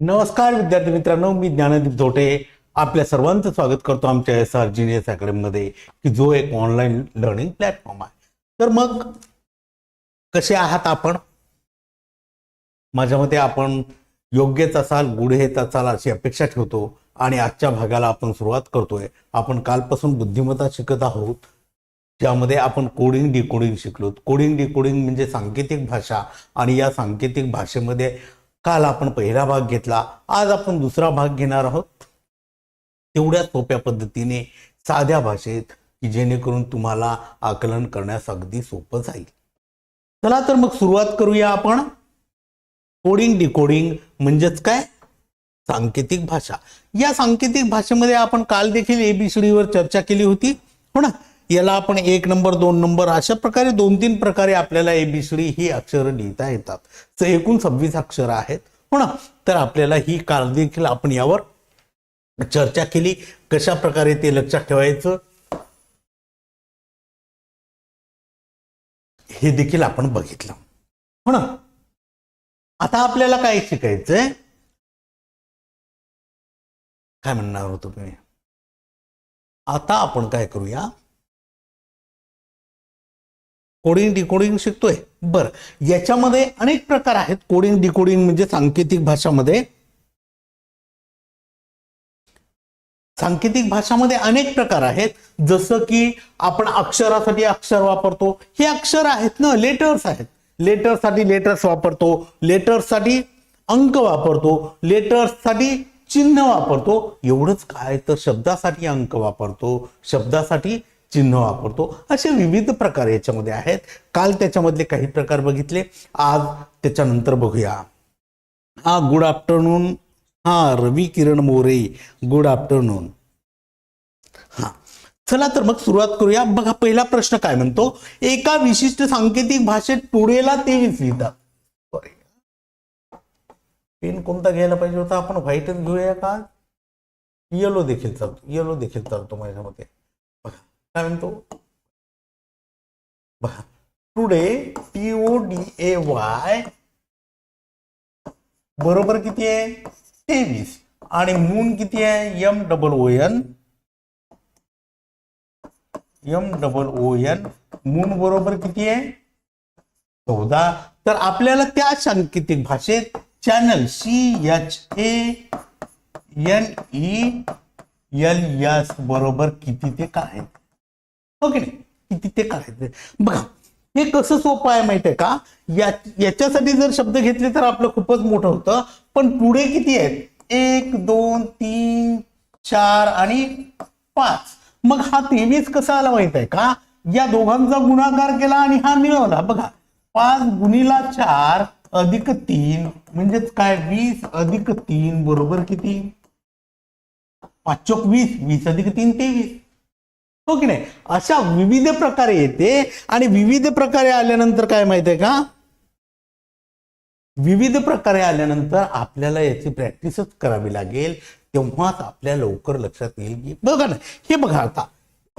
नमस्कार विद्यार्थी मित्रांनो मी ज्ञानदीप झोटे आपल्या सर्वांचं स्वागत करतो आमच्या एस आर जीनियस अकॅडमीमध्ये की जो एक ऑनलाईन लर्निंग प्लॅटफॉर्म आहे. तर मग कसे आहात आपण? माझ्या मते आपण योग्यच असाल गुढेच असाल अशी अपेक्षा ठेवतो. आणि आजच्या भागाला आपण सुरुवात करतोय. आपण कालपासून बुद्धिमत्ता शिकत आहोत. ज्यामध्ये आपण कोडिंग डिकोडिंग शिकलो कोडिंग डिकोडिंग म्हणजे सांकेतिक भाषा. आणि या सांकेतिक भाषेमध्ये काल आपण पहिला भाग घेतला आज आपण दुसरा भाग घेणार आहोत. तेवढ्या सोप्या पद्धतीने साध्या भाषेत की जेणेकरून तुम्हाला आकलन करण्यास अगदी सोपं जाईल. चला तर मग सुरुवात करूया आपण. कोडिंग डिकोडिंग म्हणजेच काय? सांकेतिक भाषा. या सांकेतिक भाषेमध्ये आपण काल देखील एबीसीडी वर चर्चा केली होती हो ना? याला आपण एक नंबर दोन नंबर अशा प्रकारे दोन तीन प्रकारे आपल्याला एबीसीडी ही अक्षरं लिहिता येतात. तर एकूण सव्वीस अक्षरं आहेत. हो ना? तर आपल्याला ही काल देखील आपण यावर चर्चा केली. कशा प्रकारे ते लक्षात ठेवायचं हे देखील आपण बघितलं. हो ना? आता आपल्याला काय शिकायचंय? काय म्हणणार होतो मी आता आपण काय करूया? कोडिंग डिकोडिंग शिकतोय. बर. याच्यामध्ये अनेक प्रकार आहेत. कोडिंग डिकोडिंग म्हणजे सांकेतिक भाषामध्ये. सांकेतिक भाषामध्ये अनेक प्रकार आहेत. जसं की आपण अक्षरासाठी अक्षर वापरतो. हे अक्षर आहेत ना लेटर्स आहेत. लेटर्ससाठी लेटर्स वापरतो. लेटर्ससाठी अंक वापरतो. लेटर्ससाठी चिन्ह वापरतो. एवढंच काय? तर शब्दासाठी अंक वापरतो. शब्दासाठी चिन्ह वापरतो. असे विविध प्रकार याच्यामध्ये आहेत. काल त्याच्यामधले काही प्रकार बघितले. आज त्याच्यानंतर बघूया. हा गुड आफ्टरनून हा रवी किरण मोरे. गुड आफ्टरनून हा. चला तर मग सुरुवात करूया. बघा पहिला प्रश्न काय म्हणतो? एका विशिष्ट सांकेतिक भाषेत पुढेला तेवीस लिहितात पेन कोणता घ्यायला पाहिजे होता? आपण व्हाईटच घेऊया का? येलो देखील चालतो. येलो देखील चालतो माझ्या मते काय म्हणतो बघा. Today T O D A Y बरोबर किती आहे? तेवीस. आणि मून किती आहे? M double O N M double O N moon बरोबर किती आहे? चौदा. तर आपल्याला त्या सांकेतिक भाषेत channel C H A N E L S बरोबर किती ते काय? हो की नाही? किती ते करायचं? बघा हे कसं सोपं आहे माहिती आहे का? या याच्यासाठी जर शब्द घेतले तर आपलं खूपच मोठं होतं. पण पुढे किती आहेत? एक दोन तीन चार आणि पाच. मग हा तेवीस कसा आला माहीत आहे का? या दोघांचा गुणाकार केला आणि हा मिळवला. बघा पाच गुणीला चार अधिक तीन म्हणजेच काय? वीस अधिक तीन बरोबर किती? पाच चोक वीस. वीस अधिक तीन तेवीस. हो की नाही? अशा विविध प्रकारे येते. आणि विविध प्रकारे आल्यानंतर काय माहिती आहे का? विविध प्रकारे आल्यानंतर आपल्याला याची प्रॅक्टिसच करावी लागेल. तेव्हाच आपल्या लवकर लक्षात येईल की बघा ना हे बघा आता.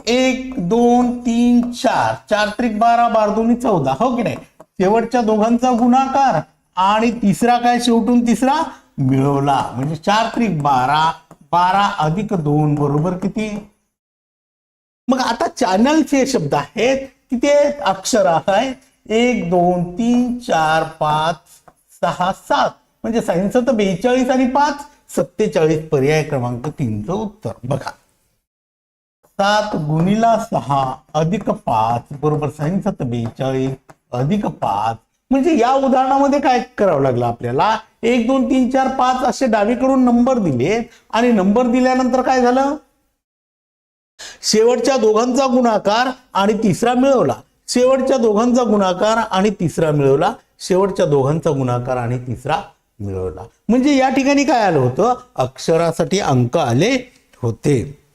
एक दोन तीन चार. चार त्रिक बारा बार दोन्ही चौदा. हो की नाही? शेवटच्या दोघांचा गुणाकार. आणि तिसरा काय शेवटून तिसरा? मिळवला. म्हणजे चार त्रिक बारा. बारा अधिक दोन बरोबर किती? मग आता चॅनलचे शब्द आहेत. किती अक्षर आहेत एक दोन तीन चार पाच सहा सात. म्हणजे सायन्सचं तर बेचाळीस आणि पाच सत्तेचाळीस पर्याय क्रमांक तीनचं उत्तर. बघा. सात गुणीला सहा अधिक पाच बरोबर सायन्सचं बेचाळीस अधिक पाच. म्हणजे या उदाहरणामध्ये काय करावं लागलं आपल्याला? एक दोन तीन चार पाच असे डावीकडून नंबर दिले आणि नंबर दिल्यानंतर काय झालं? शेवटच्या दोघांचा गुणाकार आणि तिसरा मिळवला. शेवटच्या दोघांचा गुणाकार आणि तिसरा मिळवला. शेवटच्या दोघांचा गुणाकार आणि तिसरा मिळवला. म्हणजे या ठिकाणी काय आलं होतं? अक्षरासाठी अंक आले होते.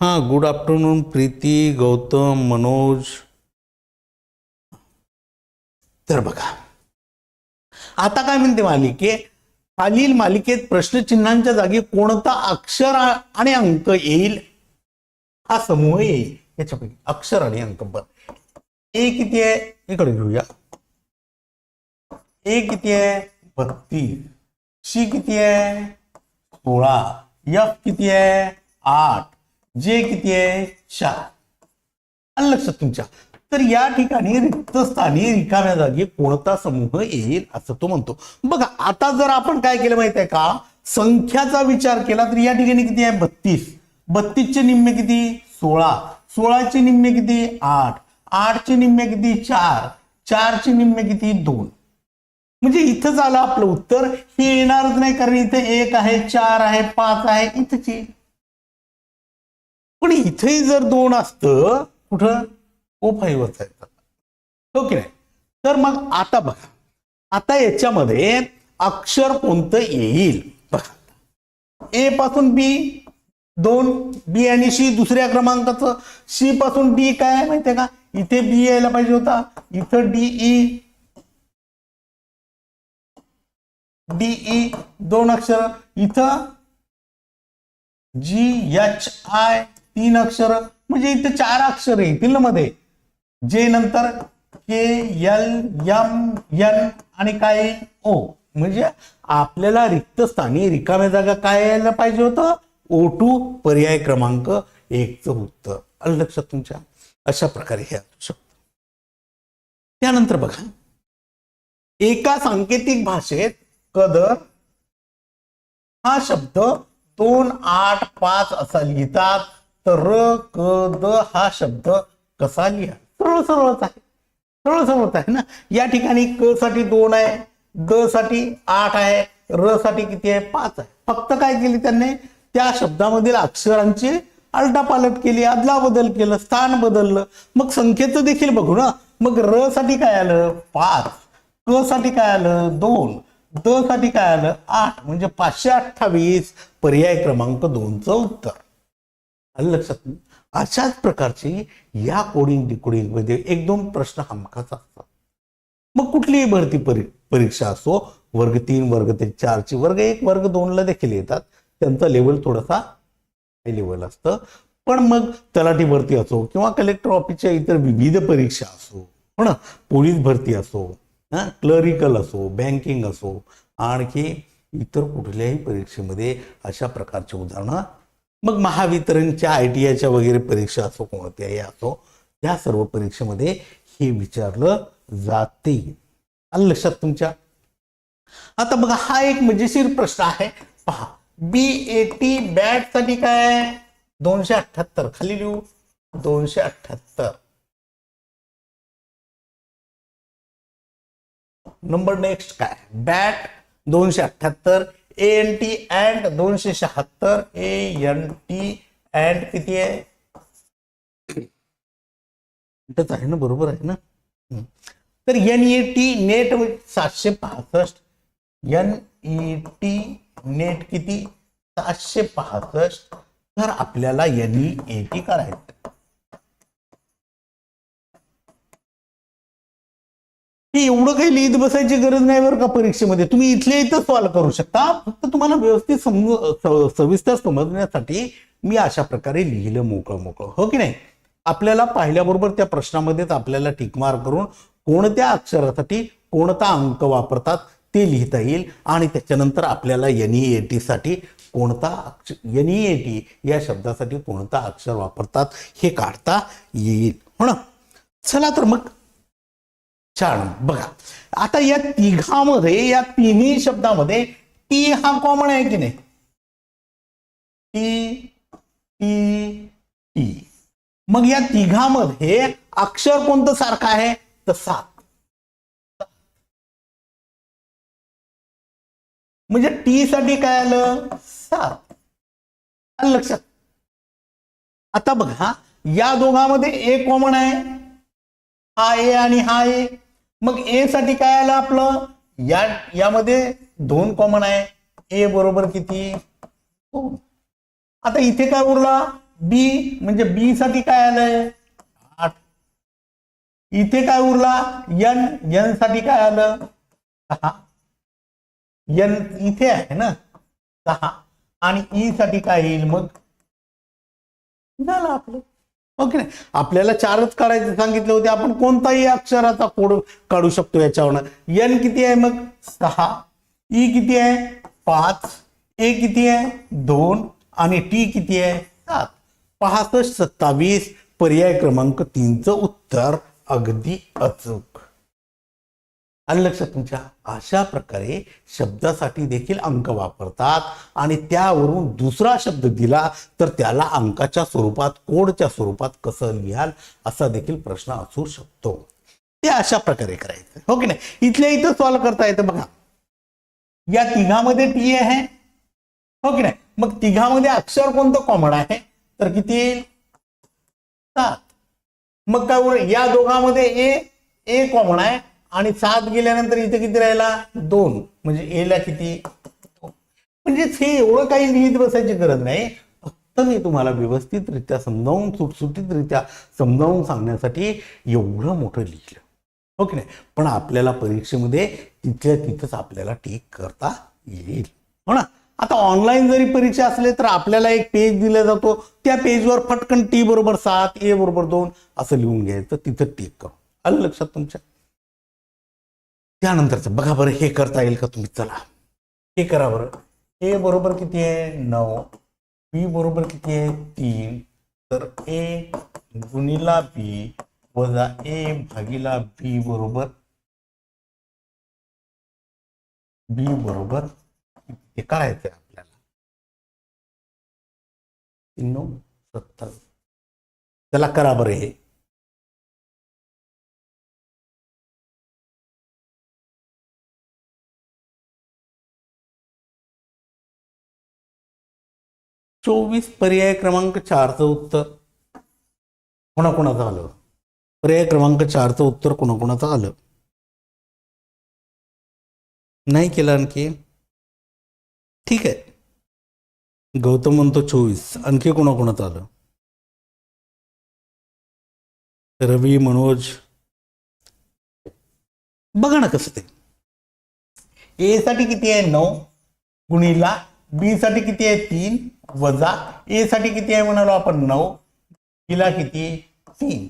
हा गुड आफ्टरनून प्रीती गौतम मनोज. तर बघा. आता काय म्हणते मालिके? खालील मालिकेत प्रश्नचिन्हांच्या जागी कोणता अक्षर आणि अंक येईल? हा समूह येईल. याच्यापैकी अक्षर आणि अंक बर ए किती आहे? इकडे घेऊया. ए किती आहे? बत्तीस. सी किती आहे? सोळा. एफ किती आहे? आठ. जे किती आहे? चार लक्षात तुमच्या. तर या ठिकाणी रिक्त स्थानी रिकाम्या जागी कोणता समूह येईल असं तो म्हणतो. बघा आता जर आपण काय केलं माहीत आहे का? संख्याचा विचार केला तर या ठिकाणी किती आहे? बत्तीस. बत्तीसचे निम्मे किती? सोळा. सोळाचे निम्मे किती? आठ. आठचे निम्मे किती? चार. चारचे निम्मे किती? दोन. म्हणजे इथं झालं आपलं उत्तर. हे येणारच नाही कारण इथे एक आहे चार आहे पाच आहे इथची पण इथेही जर दोन असतं कुठं? ओ फाईव्हच आहे हो की नाही? तर मग आता बघा. आता याच्यामध्ये अक्षर कोणतं येईल? बघा. ए पासून बी दोन बी आणि सी दुसऱ्या क्रमांकाचं. सी पासून डी काय माहितीये का? इथे बी यायला पाहिजे होता. इथं डीई डीई दोन अक्षर. इथं जी एच आय तीन अक्षर. म्हणजे इथे चार अक्षर येतील ना मध्ये. जे नंतर के एल एम एन आणि काय? ओ. म्हणजे आपल्याला रिक्त स्थानी रिकाम्या जागा काय यायला पाहिजे होतं? ओ टू पर्याय क्रमांक एकचं उत्तर आलं लक्षात तुमच्या? अशा प्रकारे हे असू शकतं. त्यानंतर बघा. एका सांकेतिक भाषेत कदर हा शब्द दोन आठ पाच असा लिहितात. तर र क द हा शब्द कसा लिहा? सरळ सरळच आहे. सरळ सरळच आहे ना? या ठिकाणी क साठी दोन आहे द साठी आठ आहे र साठी किती आहे? पाच आहे. फक्त काय केली त्यांनी? त्या शब्दामधील अक्षरांची आलटापालट केली अदला बदल केलं स्थान बदललं. मग संख्येचं देखील बघू ना? मग र साठी काय आलं? पाच. क साठी काय आलं? दोन. द साठी काय आलं? आठ. म्हणजे पाचशे अठ्ठावीस. पर्याय क्रमांक दोनचं उत्तर. आलं लक्षात अशाच प्रकारची या कोडिंग डिकोडिंगमध्ये एक दोन प्रश्न हमखास असतात. मग कुठलीही भरती परी परीक्षा असो वर्ग तीन वर्ग ते चारची वर्ग एक वर्ग दोनला देखील येतात. त्यांचा लेवल थोडासा हाय लेवल असतं. पण मग तलाठी भरती असो किंवा कलेक्टर ऑफिसच्या इतर विविध परीक्षा असो हो ना? पोलीस भरती असो क्लरिकल असो बँकिंग असो आणखी इतर कुठल्याही परीक्षेमध्ये अशा प्रकारची उदाहरणं मग महावितरणच्या आय टी आयच्या वगैरे परीक्षा असो कोणत्याही असो या सर्व परीक्षेमध्ये हे विचारलं जाते. आलं लक्षात तुमच्या? आता बघा हा एक मजेशीर प्रश्न आहे. पहा बी ए टी बॅटसाठी काय? दोनशे अठ्ठ्याहत्तर. खाली लिहू. दोनशे अठ्ठ्याहत्तर. नंबर नेक्स्ट काय? बॅट दोनशे अठ्ठ्याहत्तर. ए एन टी अँड दोनशे शहात्तर ए एन टी अँड किती आहे? इथंच आहे ना बरोबर आहे ना? तर एन ई टी नेट सातशे पासष्ट. एन ई टी नेट किती? सातशे पासष्ट. तर आपल्याला एन ई ए टी करायचं. हे एवढं काही लिहित बसायची गरज नाही बरं का परीक्षेमध्ये? तुम्ही इथल्या इथं सॉल्व करू शकता. फक्त तुम्हाला व्यवस्थित समजू सविस्तर समजण्यासाठी मी अशा प्रकारे लिहिलं मोकळं मोकळं. हो की नाही? आपल्याला पाहिल्याबरोबर त्या प्रश्नामध्येच आपल्याला टिकमार करून कोणत्या अक्षरासाठी कोणता अंक वापरतात ते लिहिता येईल आणि त्याच्यानंतर आपल्याला एन ई ए टीसाठी कोणता अक्षर एन ई ए टी या शब्दासाठी कोणता अक्षर वापरतात हे काढता येईल. हो ना? चला तर मग छान बघा आता या तिघामध्ये या तिन्ही शब्दामध्ये टी हा कॉमन आहे की नाही? T T T. मग या तिघामध्ये अक्षर कोणतं सारखं आहे? तर सात. म्हणजे टी साठी काय आलं? सात. आलं लक्षात? आता बघा या दोघांमध्ये ए कॉमन आहे. हा ए आणि हा ए. मग ए साठी काय आलं आपलं? या यामध्ये दोन कॉमन आहे. ए बरोबर किती? दोन आता इथे काय उरला? बी म्हणजे बी साठी काय आलंय? आठ. इथे काय उरला? यन यनसाठी काय आलं? सहा. यन इथे आहे ना? सहा. आणि ई साठी काय येईल मग? झालं आपलं. हो ओके नाही? आपल्याला चारच काढायचे सांगितले होते आपण कोणताही अक्षराचा कोड काढू शकतो याच्यावरनं. एन किती आहे मग? सहा. ई किती आहे? पाच. ए किती आहे? दोन. आणि टी किती आहे? सात. पासष्ट सत्तावीस. पर्याय क्रमांक तीनचं उत्तर अगदी अचूक. आलं लक्षात तुमच्या अशा प्रकारे शब्दासाठी देखील अंक वापरतात. आणि त्यावरून दुसरा शब्द दिला तर त्याला अंकाच्या स्वरूपात कोडच्या स्वरूपात कसं लिहाल असा देखील प्रश्न असू शकतो. ते अशा प्रकारे करायचं. हो की नाही? इथल्या इथं सॉल्व्ह करता येतं बघा. या तिघामध्ये टी आहे. हो की नाही? मग तिघामध्ये अक्षर कोणतं कॉमन आहे? तर किती येईल? सात. मग काय या दोघांमध्ये ए ए कॉमन आहे. आणि सात गेल्यानंतर इथे किती राहिला? दोन. म्हणजे एला किती? म्हणजे हे एवढं काही लिहित बसायची गरज नाही. फक्त मी तुम्हाला व्यवस्थितरित्या समजावून सुटसुटीतरित्या समजावून सांगण्यासाठी एवढं मोठं लिहिलं. ओके नाही? पण आपल्याला परीक्षेमध्ये तिथल्या तिथंच आपल्याला टीक करता येईल. हो ना? आता ऑनलाईन जरी परीक्षा असले तर आपल्याला एक पेज दिला जातो. त्या पेजवर फटकन टी बरोबर सात ए बरोबर दोन असं लिहून घ्यायचं तिथं टीक करू आलं लक्षात तुमच्या? त्यानंतरचं बघा बरं हे करता येईल का तुम्ही? चला. हे करा बरं. ए बरोबर किती आहे? नऊ. बी बरोबर किती आहे? तीन. तर ए गुणिला बी वजा ए भागीला बी बरोबर बी बरोबर हे काढायचं आपल्याला? तीन नऊ सत्तर. त्याला करा बरं हे. चोवीस पर्याय क्रमांक चारचं उत्तर. कोणाकोणाचं आलं? पर्याय क्रमांक चारचं उत्तर कोणाकोणाचं आलं? नाही केलं आणखी? ठीक आहे. गौतम म्हणतो चोवीस. आणखी कोणाकोणाचं आलं? रवी मनोज. बघा ना कसं ते. ए साठी किती आहे? नऊ. गुणीला बी साठी किती आहे? तीन. वजा ए साठी किती आहे म्हणालो आपण? नऊ. बीला किती? तीन.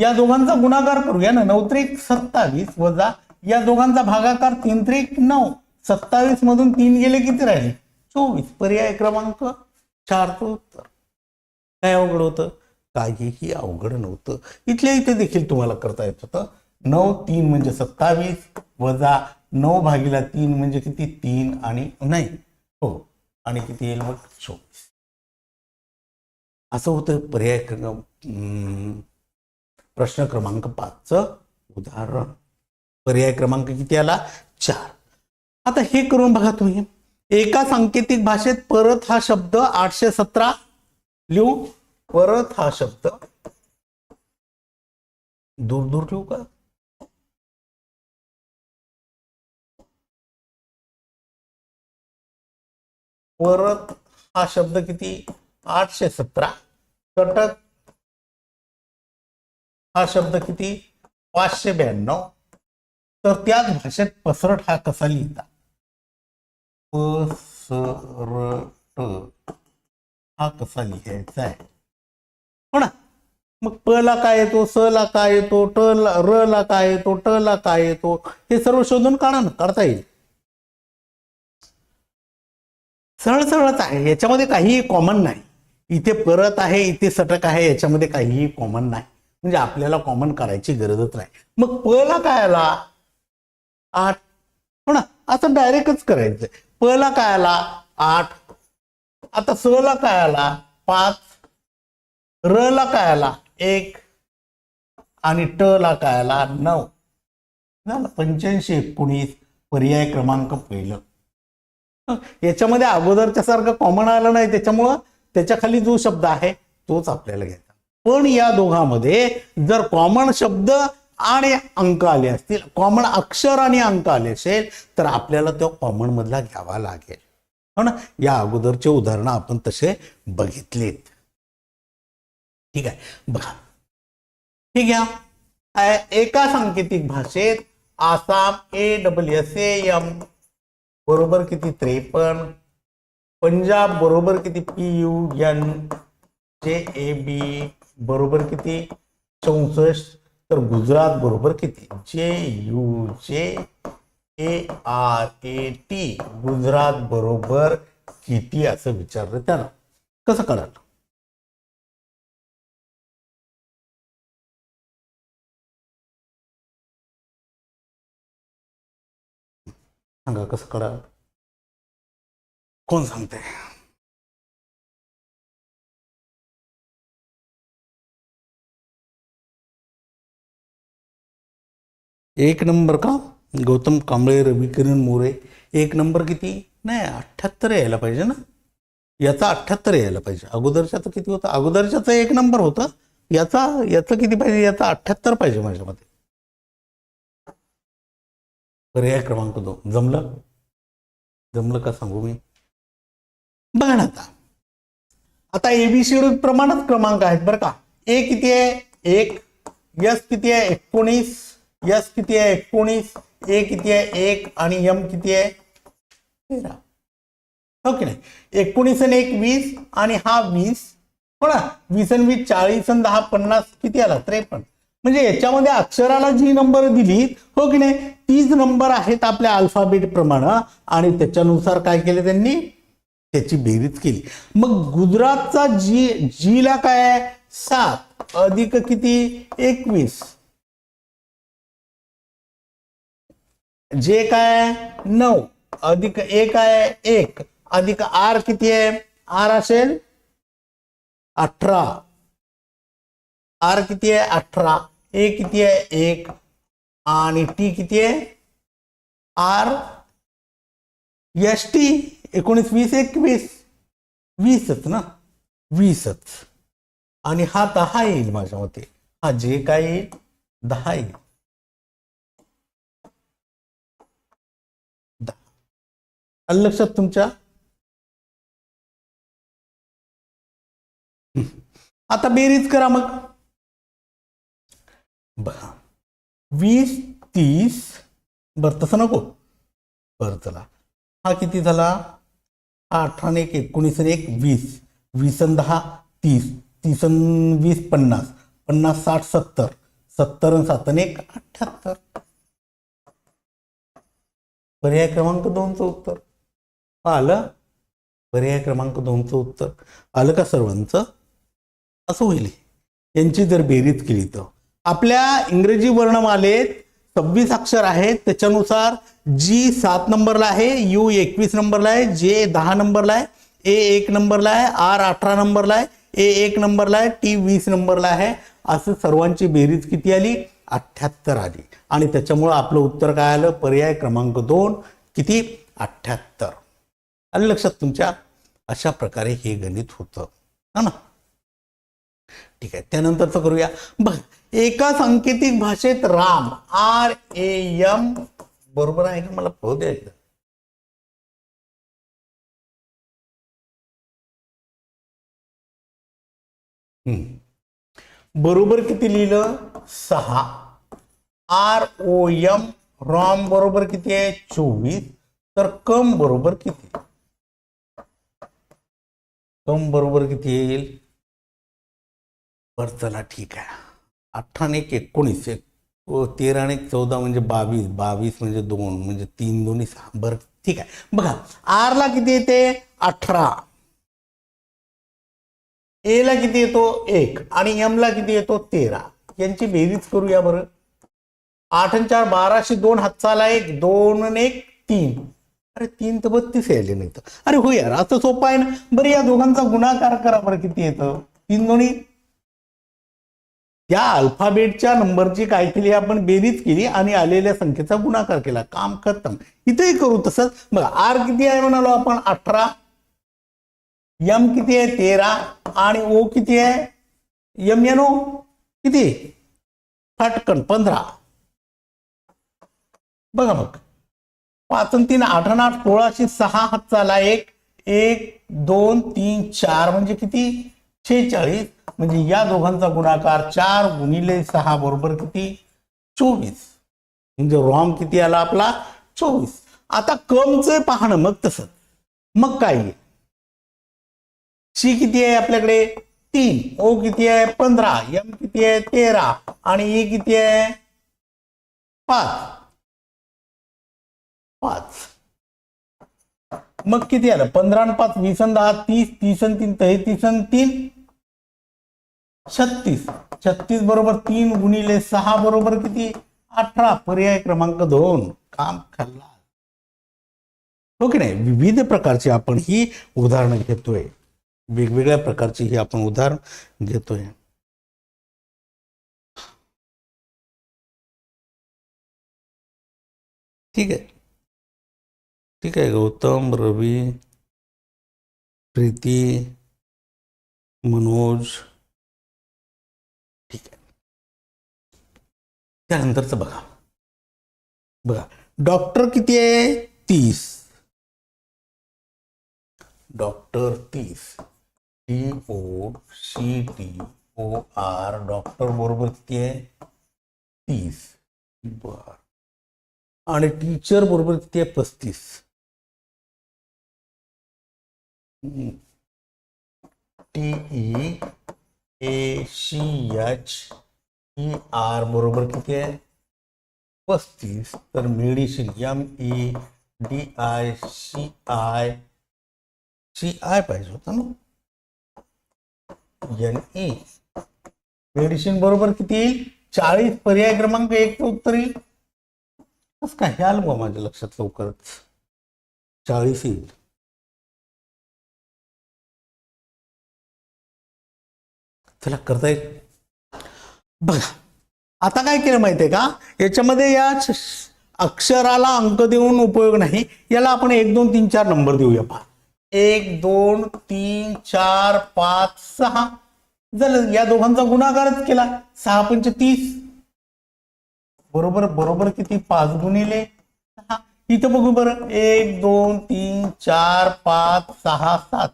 या दोघांचा गुणाकार करूया ना. नऊ त्रिक सत्तावीस वजा या दोघांचा भागाकार तीन त्रिक नऊ. सत्तावीस मधून तीन गेले किती राहिले? चोवीस. पर्याय क्रमांक चारचं उत्तर. काय अवघड होतं? काहीही अवघड नव्हतं. इथल्या इथे देखील तुम्हाला करता येत होतं. नऊ तीन म्हणजे सत्तावीस. वजा नऊ भागीला तीन म्हणजे किती? तीन आणि नाही हो. आणि किती येईल मग? चोवीस. असं होतं पर्याय प्रश्न क्रमांक पाचचं उदाहरण. पर्याय क्रमांक किती आला? चार. आता हे करून बघा तुम्ही. एका सांकेतिक भाषेत परत हा शब्द आठशे सतरा लिहू परत हा शब्द दूर दूर ठेवू का? परत हा शब्द किती? आठशे सतरा. कटक. हा शब्द किती? पाचशे ब्याण्णव. तर त्याच भाषेत पसरट हा कसा लिहिता? पसरट. हा कसा लिहायचा आहे? हो ना? मग प ला काय येतो? स ला काय येतो? ट ला र ला काय येतो? ट ला काय येतो? हे सर्व शोधून काढा ना काढता येईल. सरळ सरळच आहे. याच्यामध्ये काहीही कॉमन नाही. इथे परत आहे इथे सटक आहे याच्यामध्ये काहीही कॉमन नाही. म्हणजे आपल्याला कॉमन करायची गरजच नाही. मग प ला काय आला? आठ. हो ना? असं डायरेक्टच करायचंय प ला काय आला? आठ. आता स ला काय आला? पाच. र ला काय आला? एक. आणि ट ला काय आला? नऊ. झालं. पंच्याऐंशी एकोणीस. पर्याय क्रमांक पहिलं. याच्यामध्ये अगोदरच्या सारखं कॉमन आलं नाही. त्याच्यामुळं त्याच्याखाली जो शब्द आहे तोच आपल्याला घ्यायचा. पण या दोघांमध्ये जर कॉमन शब्द आणि अंक आले असतील कॉमन अक्षर आणि अंक आले असेल तर आपल्याला तो कॉमन मधला घ्यावा लागेल. हो ना या अगोदरचे उदाहरणं आपण तसे बघितलीत. ठीक आहे. बघा. ठीक आहे, एका सांकेतिक भाषेत Assam A double S M बरोबर किती त्रेपन्न? पंजाब बरोबर किती पी यू एन? जे ए बी बरोबर किती? चौसष्ट. तर गुजरात बरोबर किती? J U J A R A T. Gujarat बरोबर किती असं विचारलं त्यानं. कसं कळालं? सांगा कसं कळालं? कोण सांगते एक नंबर का? गौतम कांबळे रविकिरण मोरे एक नंबर किती? नाही अठ्ठ्याहत्तर यायला पाहिजे ना? याचा अठ्ठ्याहत्तर यायला पाहिजे. अगोदरच्याचं किती होतं? अगोदरच्याचा एक नंबर होतं. याचा याचं किती पाहिजे? याचा अठ्ठ्याहत्तर पाहिजे माझ्या मते. पर्याय क्रमांक दोन. जमलं? जमलं का सांगू मी? बघा ना आता. आता एबीसी प्रमाणच क्रमांक आहेत बरं का. ए किती आहे? एक. यस किती आहे? एकोणीस. यस किती आहे? एकोणीस. ए किती आहे? एक. आणि यम किती आहे? तेरा. ओके नाही. एकोणीस आणि एक वीस आणि हा वीस. हो ना वीस आणि वीस चाळीस आणि दहा पन्नास किती आला? त्रेपन्न. म्हणजे याच्यामध्ये अक्षराला जी नंबर दिली हो की नाही? तीच नंबर आहेत आपल्या अल्फाबेट प्रमाणे. आणि त्याच्यानुसार काय केलं त्यांनी? त्याची बेरीज केली. मग गुजरातचा जी जीला काय आहे? सात. अधिक किती? एकवीस. जे काय नऊ. अधिक एक आहे? एक. अधिक आर किती आहे? आर असेल अठरा. आर किती आहे? अठरा. ए किती आहे? एक. आणि टी किती आहे? आर. एस टी एकोणीस वीस एकवीस. वीसच ना? वीसच. आणि हा दहा येईल माझ्या मते. हा जे काय येईल दहा येईल. दहा. लक्षात तुमच्या? आता बेरीज करा मग. बघा. वीस तीस बर तसं नको. बरं चला. हा किती झाला? अठराने अठरा एक एकोणीस एक वीस. वीस दहा तीस. तीस वीस पन्नास. पन्नास साठ सत्तर. सत्तर आणि सात अन एक अठ्ठ्याहत्तर पर्याय क्रमांक दोनचं उत्तर. आलं? पर्याय क्रमांक दोनचं उत्तर. आलं का सर्वांचं? असं होईल. यांची जर बेरीज केली तर. आपल्या इंग्रजी वर्णमालेत सव्वीस अक्षर आहेत. त्याच्यानुसार जी सात नंबरला आहे यू एकवीस नंबरला आहे जे दहा नंबरला आहे ए एक नंबरला आहे आर अठरा नंबरला आहे ए एक नंबरला आहे टी वीस नंबरला आहे. असं सर्वांची बेरीज किती आली? अठ्ठ्याहत्तर आली. आणि त्याच्यामुळं आपलं उत्तर काय आलं? पर्याय क्रमांक दोन. किती? अठ्ठ्याहत्तर. आलं लक्षात तुमच्या? अशा प्रकारे हे गणित होतं. हा ना? ठीक आहे त्यानंतरचं करूया. बघ एका सांकेतिक भाषेत राम आर ए एम बरोबर आहे का? मला पाहू द्यायचं बरोबर किती लिहिलं? सहा. आर ओ एम रॉम बरोबर किती आहे? चोवीस. तर कम बरोबर किती? कम बरोबर किती येईल? बर चला ठीक आहे. अठरा आणि एक एकोणीस एक तेरा आणि एक चौदा म्हणजे बावीस बावीस म्हणजे दोन म्हणजे तीन दोन्ही सहा बरं ठीक आहे. बघा आरला किती येते? अठरा. ए ला किती येतो? एक. आणि एमला किती येतो? तेरा. यांची बेरीज करूया बरं. आठ आणि चार बाराशे दोन हातचाला एक दोन आणि एक तीन. अरे तीन तर बत्तीस यायले नाही तर अरे हो यार असं सोपं आहे ना? बरं या दोघांचा गुणाकार करा बरं किती येतं? तीन दोन्ही. या अल्फाबेटच्या नंबरची काय केली आपण बेरीज केली आणि आलेल्या संख्येचा गुणाकार केला. काम खतम. इथेही करू तसंच. बघा आर किती आहे म्हणालो आपण? अठरा. यम किती आहे? तेरा. आणि ओ किती आहे? यम एन ओ किती? फाटकन पंधरा. बघा मग. पाच तीन आठ आठ सोळाशे सहा हातचाला एक एक दोन तीन चार. म्हणजे किती? छेचाळीस म्हणजे या दोघांचा गुणाकार चार गुणिले सहा बरोबर किती? चोवीस. म्हणजे रॉम किती आला आपला? चोवीस. आता कमचं पाहणं मग तसं मग काय? येईल शी किती आहे आपल्याकडे? तीन. ओ किती आहे? पंधरा. एम किती आहे? तेरा. आणि ई किती आहे? पाच. पाच. मग किती आलं? पंधरा आणि पाच वीस आणि दहा तीस तीस आणि तीन तेहतीस आणि तीन. छत्तीस. छत्तीस बरोबर तीन गुणिले सहा बरोबर किती? अठरा. पर्याय क्रमांक दोन. काम खाल्ला हो की नाही? विविध प्रकारची आपण ही उदाहरणं घेतोय. वेगवेगळ्या प्रकारची ही आपण उदाहरण घेतोय. ठीक आहे. ठीक आहे. गौतम रवी प्रीती मनोज त्यानंतरचं बघा. बघा. डॉक्टर किती आहे? तीस. डॉक्टर तीस. T O C T O R. Doctor बरोबर किती आहे? तीस. बर. आणि टीचर बरोबर किती आहे? पस्तीस. T E A C H E R बरोबर किती आहे? पस्तीस. तर medicine M E D I C I C I पाहिजे होता ना? एन ई मेडिसिन बरोबर किती येईल? चाळीस. पर्याय क्रमांक एक उत्तर येईल. कसं काय? हे आलं बा माझ्या लक्षात लवकरच. चाळीस येईल. चला करता येईल? बघा. आता काय केलं माहितीये का? याच्यामध्ये या अक्षराला अंक देऊन उपयोग नाही. याला आपण एक दोन तीन चार नंबर देऊया पहा. एक दोन तीन चार पाच सहा. झालं. या दोघांचा गुणाकारच केला. सहा पंच तीस. बरोबर बरोबर किती? पाच गुणिले सहा. इथं बघू बरं. एक दोन तीन चार पाच सहा सात.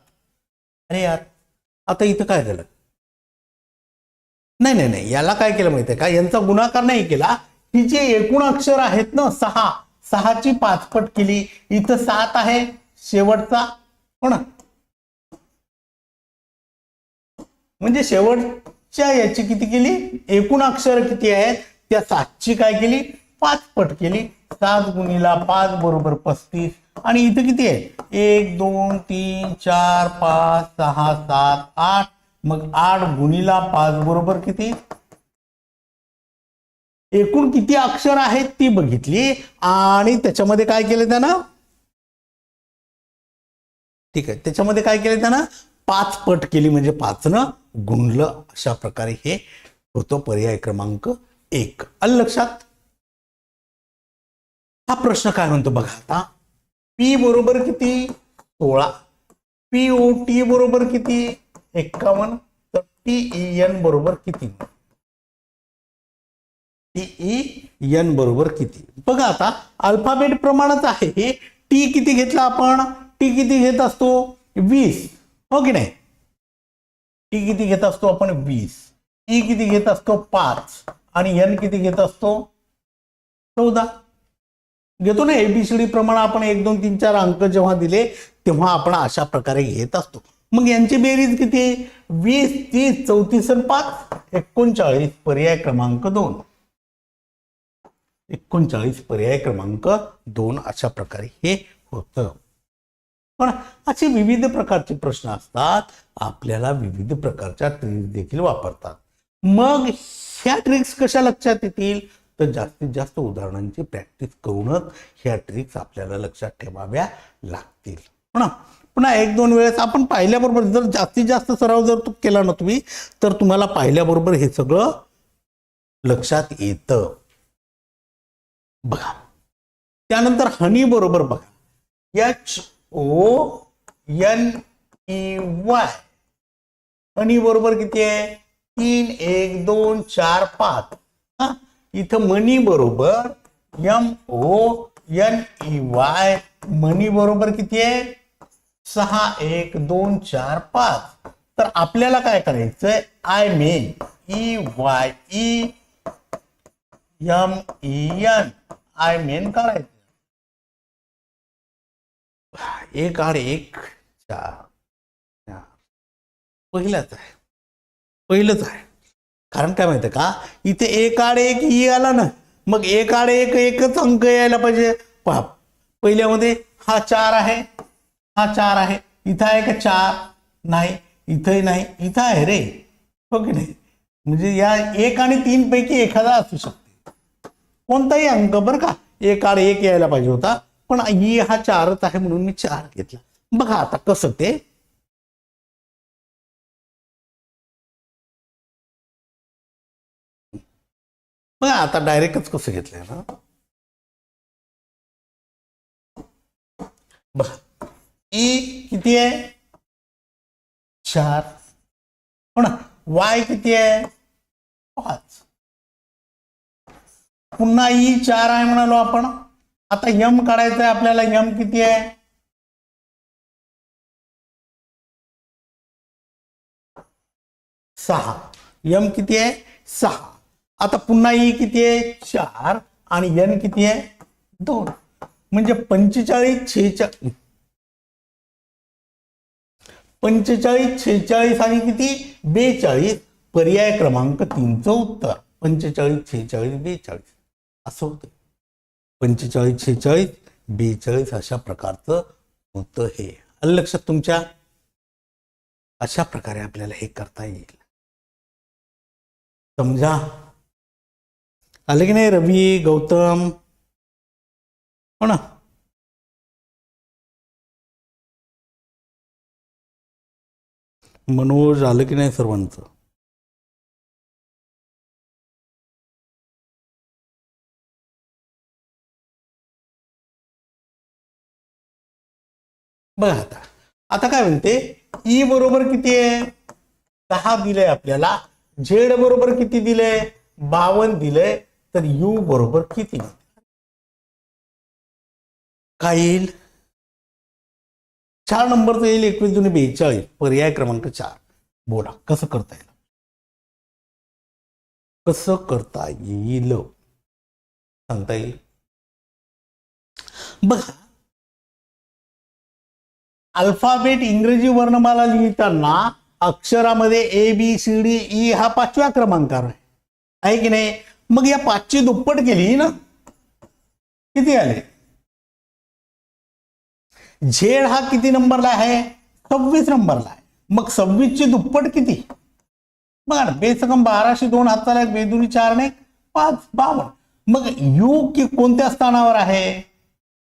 अरे यार. आता इथं काय झालं? नाही नाही नाही. याला काय केलं माहितीये का? यांचा गुणाकार नाही केला. ही जे एकूण अक्षर आहेत ना सहा. सहाची पाचपट केली. इथं सात आहे. शेवटचा हो ना म्हणजे शेवटच्या याची किती केली? एकूण अक्षर किती आहेत? त्या सातची काय केली? पाचपट केली. सात गुणीला पाच बरोबर पस्तीस. आणि इथं किती आहे? एक दोन तीन चार पाच सहा सात आठ. मग आठ गुणीला पाच बरोबर किती? एकूण किती अक्षर आहेत ती बघितली आणि त्याच्यामध्ये काय केलं त्यानं? ठीक आहे त्याच्यामध्ये काय केलं त्यानं? पाच पट केली म्हणजे पाचनं गुणलं. अशा प्रकारे हे होतो पर्याय क्रमांक एक. आलं लक्षात? हा प्रश्न काय म्हणतो बघा आता? पी बरोबर किती? सोळा. पी ओ टी बरोबर किती? एक्कावन्न तर टी ई एन बरोबर किती? टी एन बरोबर किती? बघा आता अल्फाबेट प्रमाणच आहे. हे टी किती घेतला आपण? टी किती घेत असतो? वीस. हो की नाही? टी किती घेत असतो आपण? वीस. ई किती घेत असतो? पाच. आणि एन किती घेत असतो? चौदा. घेतो ना एबीसीडी प्रमाणे आपण एक दोन तीन चार अंक जेव्हा दिले तेव्हा आपण अशा प्रकारे घेत असतो. मग यांची बेरीज किती वीस तीस चौतीस आणि पाच. एकोणचाळीस पर्याय क्रमांक दोन. एकोणचाळीस पर्याय क्रमांक दोन अशा प्रकारे हे होतं. पण असे विविध प्रकारचे प्रश्न असतात. आपल्याला विविध प्रकारच्या ट्रिक्स देखील वापरतात. मग ह्या ट्रिक्स कशा लक्षात येतील? तर जास्तीत जास्त उदाहरणांची प्रॅक्टिस करूनच ह्या ट्रिक्स आपल्याला लक्षात ठेवाव्या लागतील. हो ना? पुन्हा एक दोन वेळेस आपण पाहिल्याबरोबर जर जास्तीत जास्त सराव जर तू केला ना तुम्ही तर तुम्हाला पाहिल्याबरोबर हे सगळं लक्षात येतं. बघा. त्यानंतर हनी बरोबर बघा. H O N E Y honey बरोबर किती आहे? तीन एक दोन चार पाच. हा? इथं मनी बरोबर M O N E Y money बरोबर किती आहे? सहा एक दोन चार पाच. तर आपल्याला काय करायचंय? I mean E Y E M E N I men काढायचं एक आठ एक चार चार. पहिलाच आहे. पहिलंच आहे. कारण काय माहितीये का? इथे एक आड एक ई आला ना मग एक आड एक एकच अंक यायला पाहिजे. पहा पहिल्यामध्ये हा चार आहे हा चार आहे. इथं आहे का चार? नाही. इथंही नाही. इथं आहे रे. हो की नाही? म्हणजे या एक आणि तीन पैकी एखादा असू शकते. कोणताही अंक बरं का? एक आड एक यायला पाहिजे होता. पण ई हा चारच आहे म्हणून मी चार घेतला. बघा आता कसं ते. बघा आता डायरेक्टच कसं घेतलंय ना. बघा. ई किती आहे? चार. हो ना. वाय किती आहे? पाच. पुन्हा ई चार आहे म्हणालो आपण. आता यम काढायचं आहे आपल्याला यम किती आहे? सहा. यम किती आहे? सहा. आता पुन्हा ई किती आहे? चार. आणि यन किती आहे? दोन. म्हणजे पंचेचाळीस छेचाळीस. पंचेचाळीस छेचाळीस आणि किती? बेचाळीस. पर्याय क्रमांक तीनचं उत्तर. पंचेचाळीस छेचाळीस बेचाळीस. असं होतं. पंचेचाळीस छेचाळीस बेचाळीस अशा प्रकारचं होतं हे. आलं लक्षात तुमच्या? अशा प्रकारे आपल्याला हे करता येईल. समजा. आले की नाही? रवी गौतम. हो ना? मनोज आलं की नाही सर्वांचं? बघा आता. आता काय म्हणते? ई बरोबर किती आहे? दहा दिलंय आपल्याला. झेड बरोबर किती दिलंय? बावन दिलंय. तर यू बरोबर किती? काय येईल? चार नंबरचं येईल एकवीस जुने बेचाळीस. पर्याय क्रमांक चार. बोला कसं करता येईल? कसं करता येईल? सांगता येईल? बघा. अल्फाबेट इंग्रजी वर्णमाला लिहिताना अक्षरामध्ये A B C D E हा पाचव्या क्रमांकावर आहे. आहे की नाही? मग या पाचची दुप्पट केली ना? किती आले? झेड हा किती नंबरला आहे? सव्वीस नंबरला आहे. मग सव्वीसची दुप्पट किती? बघा ना बेसकम बाराशे दोन हाताला एक बेदुनी चार ने पाच बावन्न. मग यू की कोणत्या स्थानावर आहे?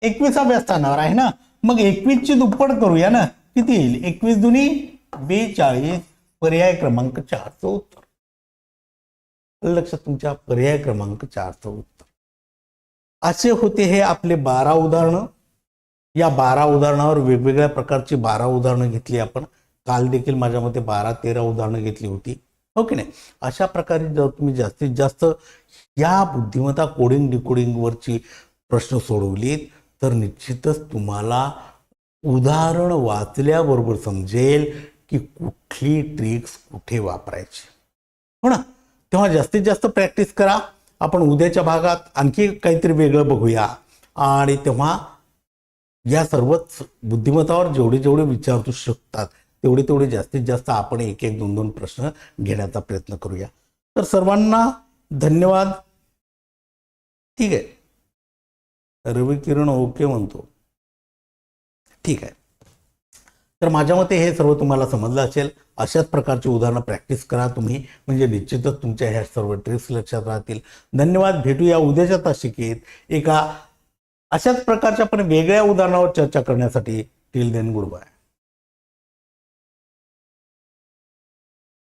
एकविसाव्या स्थानावर आहे ना? मग एकवीसची दुप्पट करूया ना. किती येईल? एकवीस दुनी बेचाळीस पर्याय क्रमांक चारचं उत्तर. लक्षात तुमच्या पर्याय क्रमांक चारचं उत्तर. असे होते हे आपले बारा उदाहरणं. या बारा उदाहरणावर वेगवेगळ्या प्रकारची बारा उदाहरणं घेतली आपण. काल देखील माझ्या मते बारा तेरा उदाहरणं घेतली होती. हो की नाही? अशा प्रकारे जर तुम्ही जास्तीत जास्त या बुद्धिमत्ता कोडिंग डिकोडिंगवरची प्रश्न सोडवलीत तर निश्चितच तुम्हाला उदाहरण वाचल्याबरोबर समजेल की कुठली ट्रिक्स कुठे वापरायची. हो ना? तेव्हा जास्तीत जास्त प्रॅक्टिस करा. आपण उद्याच्या भागात आणखी काहीतरी वेगळं बघूया. आणि तेव्हा या सर्वच बुद्धिमत्तावर जेवढे जेवढे विचारू शकतात तेवढे तेवढे जास्तीत जास्त आपण एक एक दोन दोन प्रश्न घेण्याचा प्रयत्न करूया. तर सर्वांना धन्यवाद. ठीक आहे. रवी किरण ओके म्हणतो. ठीक आहे. तर माझ्या मते हे सर्व तुम्हाला समजलं असेल. अशाच प्रकारची उदाहरणं प्रॅक्टिस करा तुम्ही. म्हणजे निश्चितच तुमच्या ह्या सर्व ट्रिक्स लक्षात राहतील. धन्यवाद. भेटूया उद्याच्या तासिकेत. एका अशाच प्रकारच्या पण वेगळ्या उदाहरणावर चर्चा करण्यासाठी टिल देन गुड बाय.